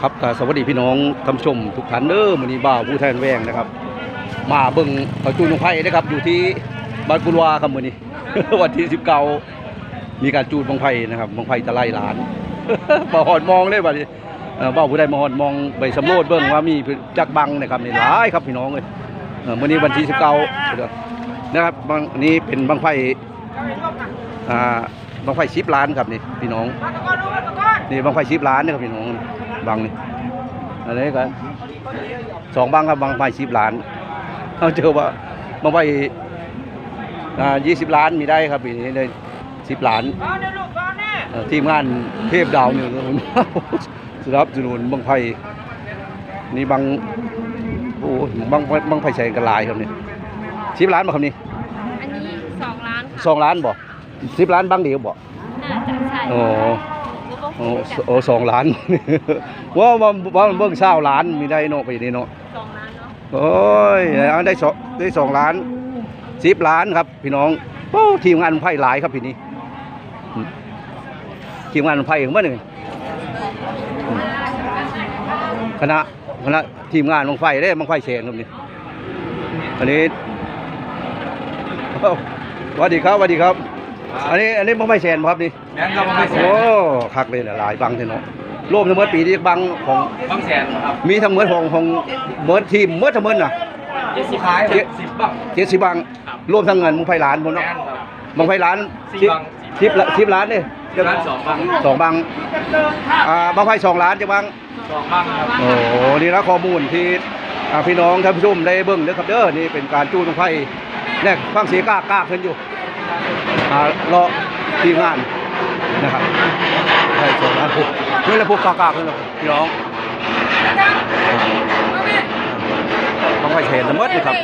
ครับกสวัสดีพี่น้องท่านชม ทุกท่านเด้อมื้อนี้บ่าวผู้แทนแวงนะครับ มาเบิ่งเขาจูนของไผ่นะครับ อยู่ที่บ้านกุลวาครับมื้อนี้ วันที่19มีการจูนบังไผ่นะครับบังไผ่ตะไลหลานบ่หอดมองเลยบัดนี้บ่าวผู้ใดมาหอดมองไปสำโรวจเบิ่งว่ามีจักบังนะครับนี่หลายครับพี่น้องเอ้ยเอ่อมื้อนี้วันที่19นะครับบางอันนี้เป็นบังไผ่อ่า บังไผ่10ล้านครับนี่พี่น้อง นี่บังไฟชิบล้านนะครับพี่น้องบังนี่อันนี้ก็สองบังครับบังไฟชิบล้านเขาเจอว่าบังไฟอ่ายี่สิบล้านมีได้ครับปีนี้เลยสิบล้านเอ่อทีมงานเทพดาวเนี่ยนะครับสำหรับสนุนบังไฟนี่บังโอ้ยบังบังไฟแสงกระลายครับนี่สิบล้านบ่ครับนี่ อันนี้สองล้านค่ะสองล้านบ่ สิบล้านบังเดียวบ่น่าจะใช่โอ้แล้วก็โอ้คุยกันโอ้สองล้าน ว่าว่าว่ามันเบิ่งเศร้าล้านมีได้เนาะไปนี่เนาะสองล้านเนาะโอ้ยเอาได้สองได้สองล้านสิบล้านครับ พี่น้องโอ้ทีมงานไพ่หลายครับพี่นี้อืมทีมงานไพ่ของมันหนึ่งคณะคณะทีมงานบังไฟได้บังไฟแสนครับนี่อันนี้เอ้าสวัสดีครับสวัสดีครับ อันนี้อันนี้บังไฟแสนบ่ครับนี่แม่นครับบางแสโอ้นคักเลยนะหลายบังเท่เนาะรวมทั้งหมดปีที่บังของบางแสนครับมีทั้งหมดของของหมดทีมหมดทั้งหมดน่ะ เจ็ดสิบขายเจ็ด สิบบ้าง เจ็ดสิบบังครับ รวมทั้งเงินมึงไฟล้านหมดแม่เนาะนครับ มึงไฟล้านสี่บังสิบละสิบล้านนี่สิบล้านสองบังสองบังอ่าบังไฟสองล้านจะบัง สองบังครับโอ้โหนี่นะข้อมูลที่อ่าพี่น้องท่านผู้ชมได้เบิ่งเด้อครับเด้อนี่เป็นการจูนบังไฟเนี่ยฟังเสียงกล้ากล้าขึ้นอยู่ อ่ารอทีมงานนะครับใช่สองล้านพวกนี่แหละพวกกากล้าขึ้นเลยพี่น้องบังไฟเชนทั้งหมดนี่ครับ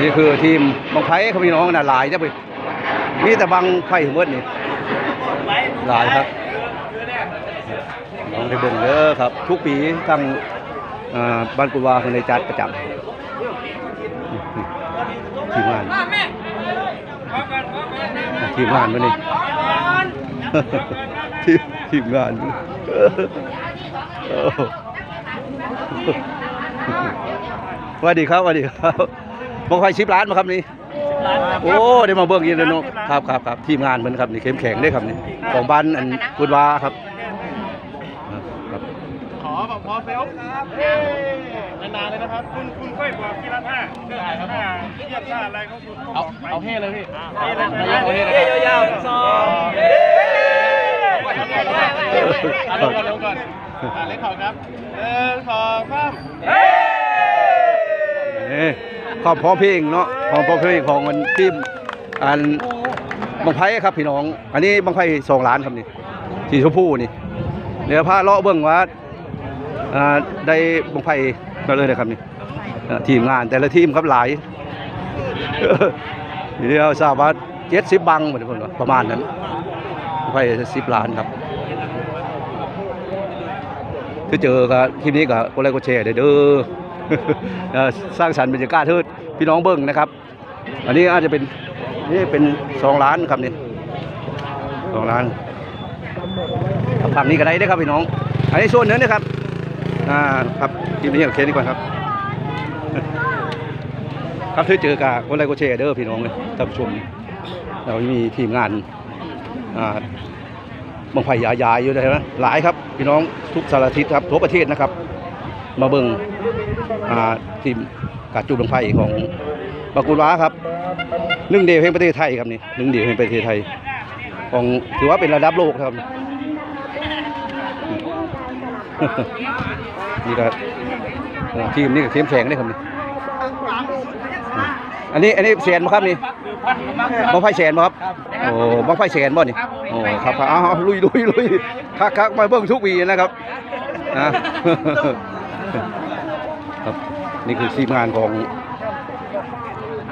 นี่คือทีมบังไฟเขาพี่น้องน่ะหลายจ้ะไปมีแต่บังไฟทั้งหมดนี่หลายครับน้องได้เบิ่งเด้อครับ ทุกปีทั้งบ้านกุวาคนในจัดประจำ ทีมงานทีมงานมานี่ทีมทีมงานโอ้สวัสดีครับสวัสดีครับบังไฟชิปล้านมาครับนี่โอ้ได้มาเบิ่งยินเลยเนาะครับครับครับทีมงานเหมือนครับนี่เข้มแข็งได้ครับนี่ของบ้านอันกุดวาครับครับขอ บอกพอเซลครับนานๆเลยนะครับ คุณคุณค่อยบอกทีละท่าเพื่อหาท่าเทียบท่าอะไรของคุณก็บอกไปเอาเฮ่เลยพี่เฮ้เลยเอาเฮ่เลยยาวๆสองเอาเร็วก่อนเร็วก่อนอ่าเล็กขอครับหนึ่งสองสามนี่ขอบพร้อมเพลงเนาะขอบพร้อมเพลงของมันทีมอันบังไฟครับพี่น้อง อันนี้บังไฟสองล้านครับนี่สีชมพูนี่เดี๋ยวพาเลาะเบิ่งว่า อ่าได้บังไฟมาเลยนะครับนี่อ่าทีมงานแต่ละทีมครับหลาย เดียวทราบว่าเจ็ดสิบบังเหมือนกันประมาณนั้นไปสิบล้านครับถ้าเจอกับคลิปนี้ก็กดไลค์กดแชร์เด้อเด้อเอ่อสร้างสรรค์บรรยากาศให้พี่น้องเบิ้งนะครับ อันนี้อาจจะเป็นนี่เป็นสองล้านครับนี่สองล้านฝั่งนี้ก็ได้เด้ครับพี่น้อง อันนี้ส่วนหนึงนะครับ อ่าครับคลิปนี้โอเคนี้ก่อนครับ ครับถ้าเจอกับคนไรก็แชร์เด้อพี่น้องเลยท่านผู้ชมเรามีทีมงานอ่าบังไฟยายายอยู่เลยนะหลายครับ พี่น้องทุกสารทิศครับทั่วประเทศนะครับ มาเบิ่งอ่าทีมการจูบังไฟของบากุลวาครับหนึ่งเดียวแห่งประเทศไทยครับนี่หนึ่งเดียวแห่งประเทศไทย ของถือว่าเป็นระดับโลกครับ นี่ก็ทีมนี่ก็เข้มแข็งเลยครับนี่อันนี้อันนี้แสนบ่ครับนี่บังไฟแสนบ่ครับโอ้บังไฟแสนบ่นี่โอ้ครับครับเอาเอาลุยลุยลุยคักคักมาเบิ่งทุกวีนะครับนะครับนี่คือทีมงานของ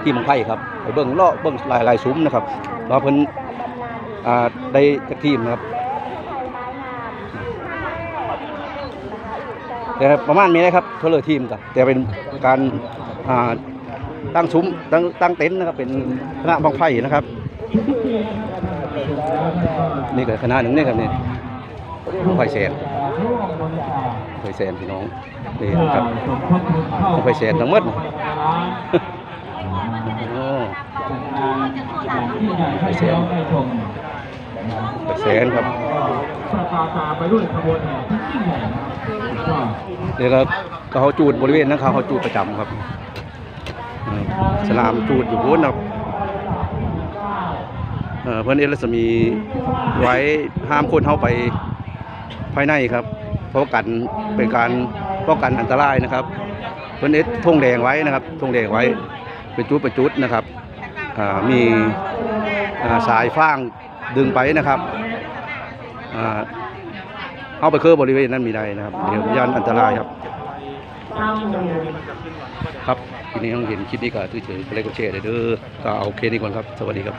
ทีมบังไฟครับไปเบิ่งเลาะเบิ่งลายลายซุ้มนะครับว่าเพิ่นได้จากทีมนะครับ แต่ประมาณนี้นะครับเท่าเลทีมกันแต่เป็นการตั้งซุ้มตั้งตั้งเต็นท์นะครับเป็นคณะบังไฟนะครับ นี่ก็คณะหนึ่งนี่ครับนี่ไฟแสนไฟแสนพี่น้องนี่ครับไฟแสนทั้งหมดโอ้ไฟแสน แสนครับไปด้วยขบวนแห่ที่ยิ่งใหญ่นะครับก็เดี๋ยวก็เขาจูดบริเวณนั้นเขาเขาจูดประจำครับอืมสลามจูดอยู่บนครับเอ่อเพื่อนเอรัสมีไว้ห้ามคนเข้าไปภายในครับ เพราะกันเป็นการป้องกันอันตรายนะครับ เพื่อนเอสธงแดงไว้นะครับธงแดงไว้เป็นจุดเป็นจุดนะครับอ่ามีอ่าสายฟาง ดึงไปนะครับเอาไปเคอบริเวณนั้นมีได้นะครับเดี๋ยวย่านอันตรายครับ ครับทีนี้ต้องเห็นคลิปนี้ก็ถือเฉยก็เลยก็แชร์ได้เด้อก็เอาเคนี้ก่อนครับ สวัสดีครับ